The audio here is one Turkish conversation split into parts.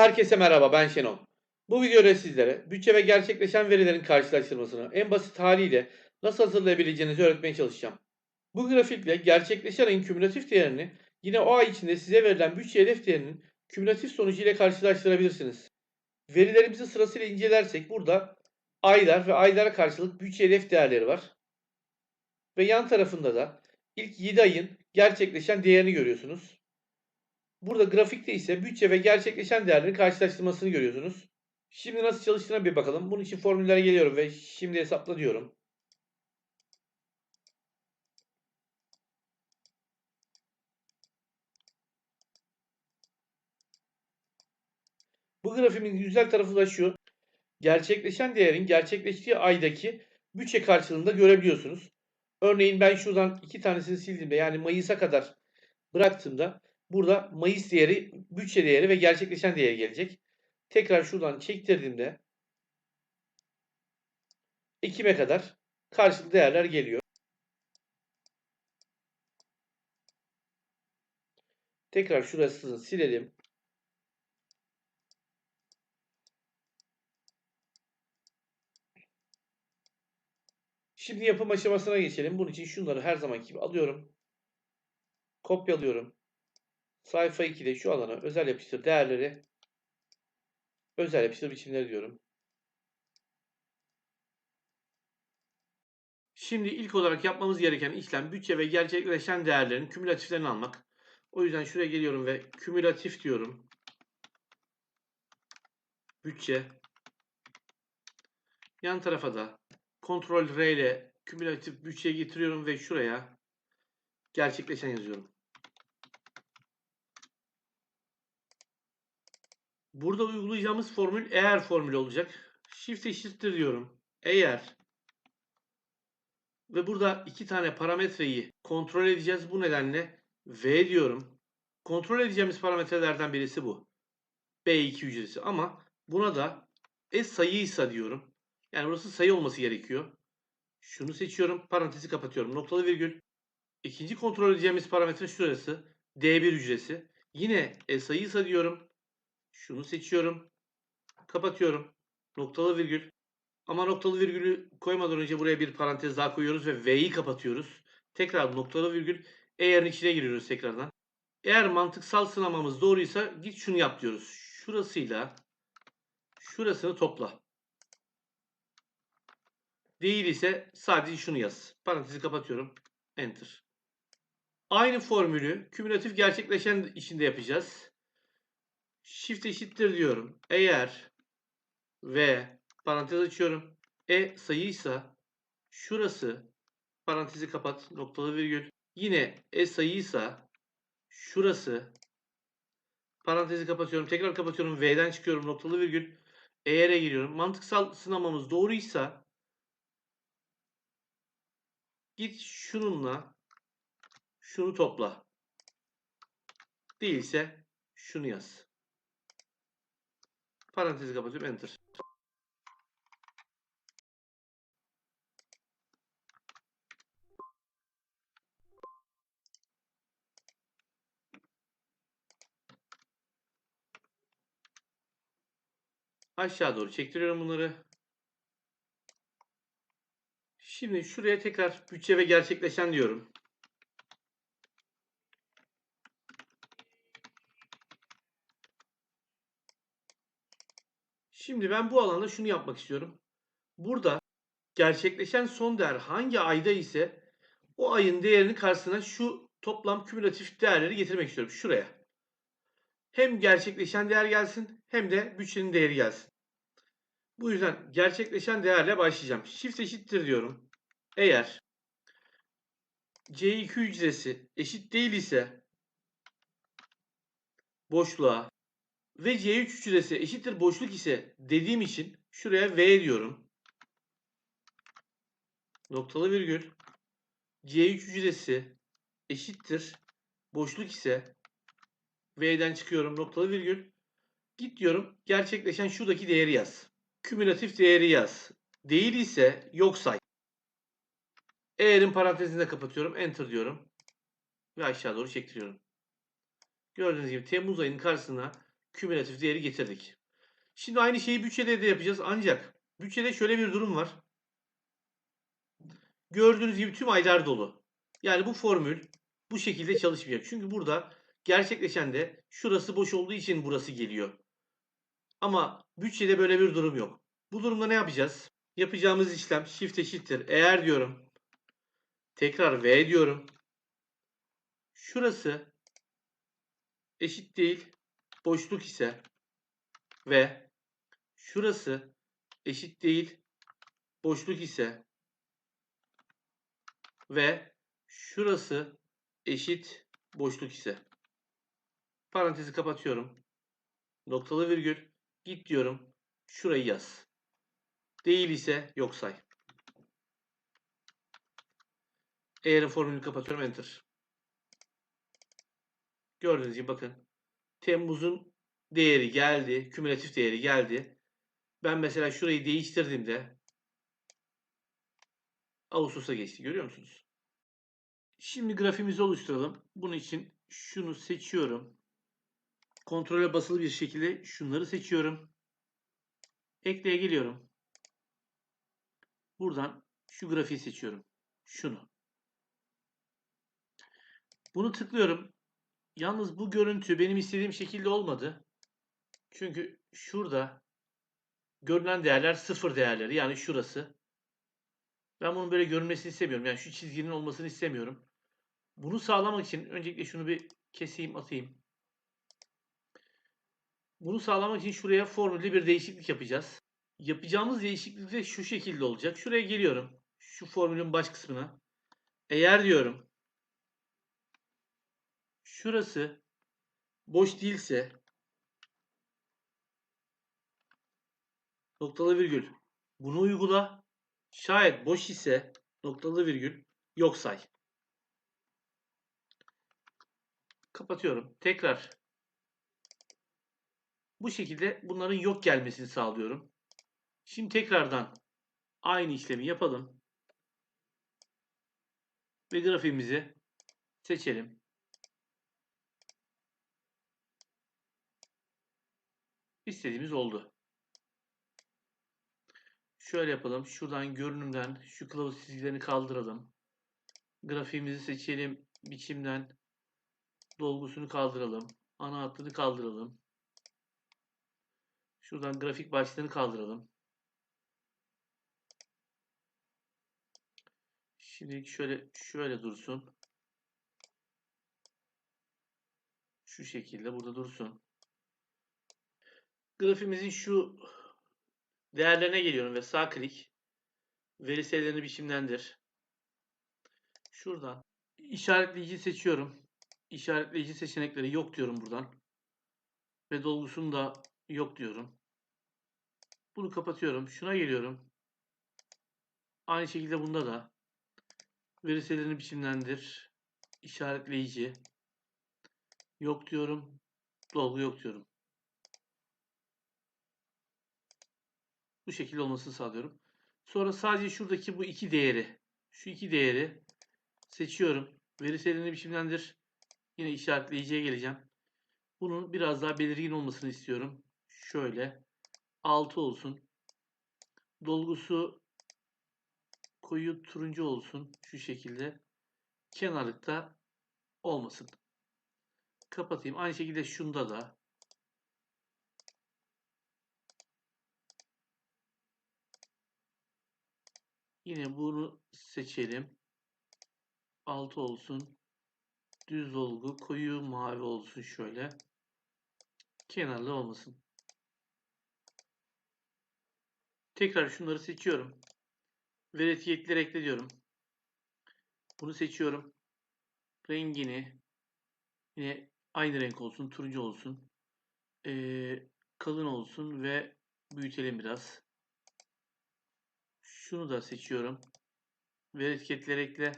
Herkese merhaba ben Şenol. Bu videoda sizlere bütçe ve gerçekleşen verilerin karşılaştırmasını en basit haliyle nasıl hazırlayabileceğinizi öğretmeye çalışacağım. Bu grafikle gerçekleşen ayın kümülatif değerini yine o ay içinde size verilen bütçe hedef değerinin kümülatif sonucu ile karşılaştırabilirsiniz. Verilerimizi sırasıyla incelersek burada aylar ve aylara karşılık bütçe hedef değerleri var. Ve yan tarafında da ilk 7 ayın gerçekleşen değerini görüyorsunuz. Burada grafikte ise bütçe ve gerçekleşen değerlerin karşılaştırmasını görüyorsunuz. Şimdi nasıl çalıştığına bir bakalım. Bunun için formüllere geliyorum ve şimdi hesapla diyorum. Bu grafiğin güzel tarafı da şu. Gerçekleşen değerin gerçekleştiği aydaki bütçe karşılığında görebiliyorsunuz. Örneğin ben şuradan iki tanesini sildiğimde yani Mayıs'a kadar bıraktığımda burada Mayıs değeri, bütçe değeri ve gerçekleşen değeri gelecek. Tekrar şuradan çektirdiğimde Ekim'e kadar karşılıklı değerler geliyor. Tekrar şurasını silelim. Şimdi yapım aşamasına geçelim. Bunun için şunları her zamanki gibi alıyorum. Kopyalıyorum. Sayfa 2'de şu alana özel yapıştır değerleri özel yapıştır biçimleri diyorum. Şimdi ilk olarak yapmamız gereken işlem bütçe ve gerçekleşen değerlerin kümülatiflerini almak. O yüzden şuraya geliyorum ve kümülatif diyorum. Bütçe. Yan tarafa da Ctrl R ile kümülatif bütçeye getiriyorum ve şuraya gerçekleşen yazıyorum. Burada uygulayacağımız formül eğer formülü olacak. Shift eşittir diyorum. Eğer ve burada iki tane parametreyi kontrol edeceğiz. Bu nedenle V diyorum. Kontrol edeceğimiz parametrelerden birisi bu. B2 hücresi ama buna da S sayıysa diyorum. Yani burası sayı olması gerekiyor. Şunu seçiyorum. Parantezi kapatıyorum. Noktalı virgül. İkinci kontrol edeceğimiz parametre şurası. D1 hücresi. Yine S sayıysa diyorum. Şunu seçiyorum. Kapatıyorum. Noktalı virgül. Ama noktalı virgülü koymadan önce buraya bir parantez daha koyuyoruz ve V'yi kapatıyoruz. Tekrar noktalı virgül. Eğer'in içine giriyoruz tekrardan. Eğer mantıksal sınamamız doğruysa git şunu yap diyoruz. Şurasıyla şurasını topla. Değil ise sadece şunu yaz. Parantezi kapatıyorum. Enter. Aynı formülü kümülatif gerçekleşen içinde yapacağız. Shift eşittir diyorum. Eğer ve parantez açıyorum. E sayıysa şurası parantezi kapat noktalı virgül. Yine E sayıysa şurası parantezi kapatıyorum. Tekrar kapatıyorum. V'den çıkıyorum noktalı virgül. Eğer'e giriyorum. Mantıksal sınamamız doğruysa git şununla şunu topla. Değilse şunu yaz. Parantezi kapatıyorum. Enter. Aşağı doğru çektiriyorum bunları. Şimdi şuraya tekrar bütçe ve gerçekleşen diyorum. Şimdi ben bu alanda şunu yapmak istiyorum. Burada gerçekleşen son değer hangi ayda ise o ayın değerini karşısına şu toplam kümülatif değerleri getirmek istiyorum. Şuraya. Hem gerçekleşen değer gelsin hem de bütçenin değeri gelsin. Bu yüzden gerçekleşen değerle başlayacağım. Shift eşittir diyorum. Eğer C2 hücresi eşit değil ise boşluğa ve C3 hücresi eşittir boşluk ise dediğim için şuraya V diyorum. Noktalı virgül. C3 hücresi eşittir boşluk ise V'den çıkıyorum noktalı virgül. Git diyorum gerçekleşen şuradaki değeri yaz. Kümülatif değeri yaz. Değil ise yok say. Eğer'in parantezini de kapatıyorum. Enter diyorum. Ve aşağı doğru çektiriyorum. Gördüğünüz gibi Temmuz ayının karşısına kümülatif değeri getirdik. Şimdi aynı şeyi bütçede de yapacağız ancak bütçede şöyle bir durum var. Gördüğünüz gibi tüm aylar dolu. Yani bu formül bu şekilde çalışmayacak. Çünkü burada gerçekleşen de şurası boş olduğu için burası geliyor. Ama bütçede böyle bir durum yok. Bu durumda ne yapacağız? Yapacağımız işlem shift eşittir. Eğer diyorum tekrar V diyorum. Şurası eşit değil boşluk ise ve şurası eşit değil boşluk ise ve şurası eşit boşluk ise parantezi kapatıyorum. Noktalı virgül git diyorum. Şurayı yaz. Değil ise yok say. Eğerin formülünü kapatıyorum. Enter. Gördüğünüz gibi bakın. Temmuz'un değeri geldi. Kümülatif değeri geldi. Ben mesela şurayı değiştirdiğimde Ağustos'a geçti. Görüyor musunuz? Şimdi grafiğimizi oluşturalım. Bunun için şunu seçiyorum. Kontrole basılı bir şekilde şunları seçiyorum. Ekleye geliyorum. Buradan şu grafiği seçiyorum. Şunu. Bunu tıklıyorum. Yalnız bu görüntü benim istediğim şekilde olmadı. Çünkü şurada görünen değerler sıfır değerleri. Yani şurası. Ben bunun böyle görünmesini istemiyorum. Yani şu çizginin olmasını istemiyorum. Bunu sağlamak için öncelikle şunu bir keseyim atayım. Bunu sağlamak için şuraya formülde bir değişiklik yapacağız. Yapacağımız değişiklik de şu şekilde olacak. Şuraya geliyorum. Şu formülün baş kısmına. Eğer diyorum şurası boş değilse noktalı virgül bunu uygula. Şayet boş ise noktalı virgül yok say. Kapatıyorum. Tekrar bu şekilde bunların yok gelmesini sağlıyorum. Şimdi tekrardan aynı işlemi yapalım. Ve grafiğimizi seçelim. İstediğimiz oldu. Şöyle yapalım. Şuradan görünümden şu kılavuz çizgilerini kaldıralım. Grafiğimizi seçelim. Biçimden dolgusunu kaldıralım. Ana hattını kaldıralım. Şuradan grafik başlığını kaldıralım. Şimdi şöyle şöyle dursun. Şu şekilde burada dursun. Grafimizin şu değerlerine geliyorum ve sağ klik veri serilerini biçimlendir. Şuradan işaretleyici seçiyorum. İşaretleyici seçenekleri yok diyorum buradan. Ve dolgusunu da yok diyorum. Bunu kapatıyorum. Şuna geliyorum. Aynı şekilde bunda da veri serilerini biçimlendir. İşaretleyici yok diyorum. Dolgu yok diyorum. Bu şekilde olmasını sağlıyorum. Sonra sadece şuradaki bu iki değeri, şu iki değeri seçiyorum. Veri serilerini biçimlendir. Yine işaretleyiciye geleceğim. Bunun biraz daha belirgin olmasını istiyorum. Şöyle 6 olsun. Dolgusu koyu turuncu olsun. Şu şekilde. Kenarlıkta olmasın. Kapatayım. Aynı şekilde şunda da Yine bunu seçelim. 6 olsun. Düz dolgu koyu mavi olsun şöyle. Kenarlı olmasın. Tekrar şunları seçiyorum. Ve etiketleri ekle diyorum. Bunu seçiyorum. Rengini yine aynı renk olsun. Turuncu olsun. Ee, kalın olsun ve büyütelim biraz. Şunu da seçiyorum. Ve etiketleri ekle.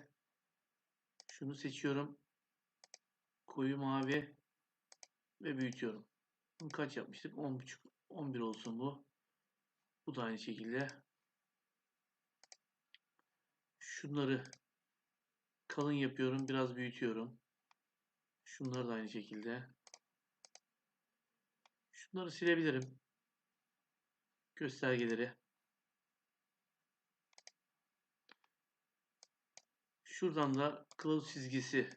Şunu seçiyorum. Koyu mavi ve büyütüyorum. Bunu kaç yapmıştık? 10.5 11 olsun bu. Bu da aynı şekilde. Şunları kalın yapıyorum. Biraz büyütüyorum. Şunları da aynı şekilde. Şunları silebilirim. Göstergeleri. Şuradan da kılavuz çizgisi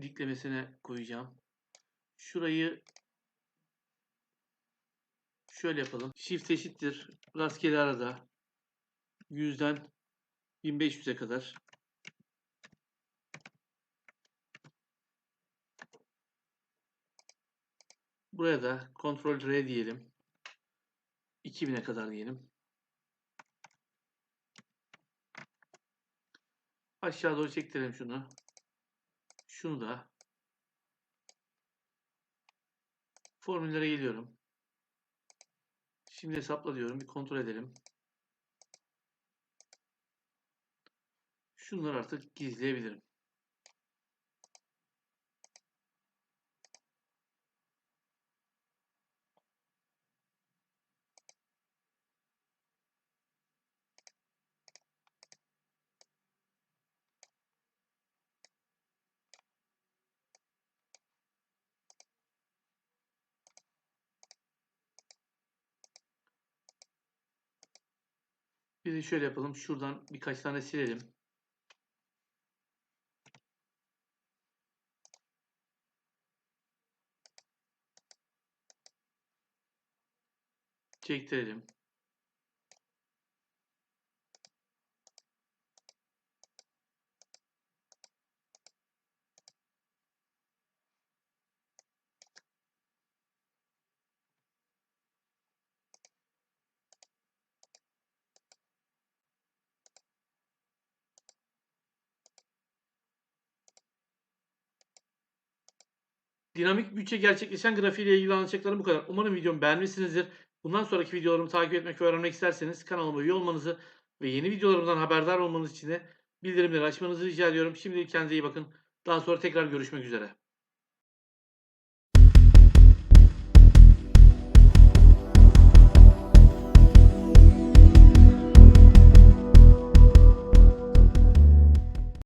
diklemesine koyacağım. Şurayı şöyle yapalım. Shift eşittir. Rastgele arada 100'den 1500'e kadar. Buraya da Ctrl R diyelim. 2000'e kadar diyelim. Aşağı doğru çektirelim şunu. Şunu da. Formüllere geliyorum. Şimdi hesapla diyorum. Bir kontrol edelim. Şunları artık gizleyebilirim. Bir de şöyle yapalım. Şuradan birkaç tane silelim. Çektirelim. Dinamik bütçe gerçekleşen grafiğiyle ilgili anlatacaklarım bu kadar. Umarım videomu beğenmişsinizdir. Bundan sonraki videolarımı takip etmek ve öğrenmek isterseniz kanalıma üye olmanızı ve yeni videolarımdan haberdar olmanız için de bildirimleri açmanızı rica ediyorum. Şimdilik kendinize iyi bakın. Daha sonra tekrar görüşmek üzere.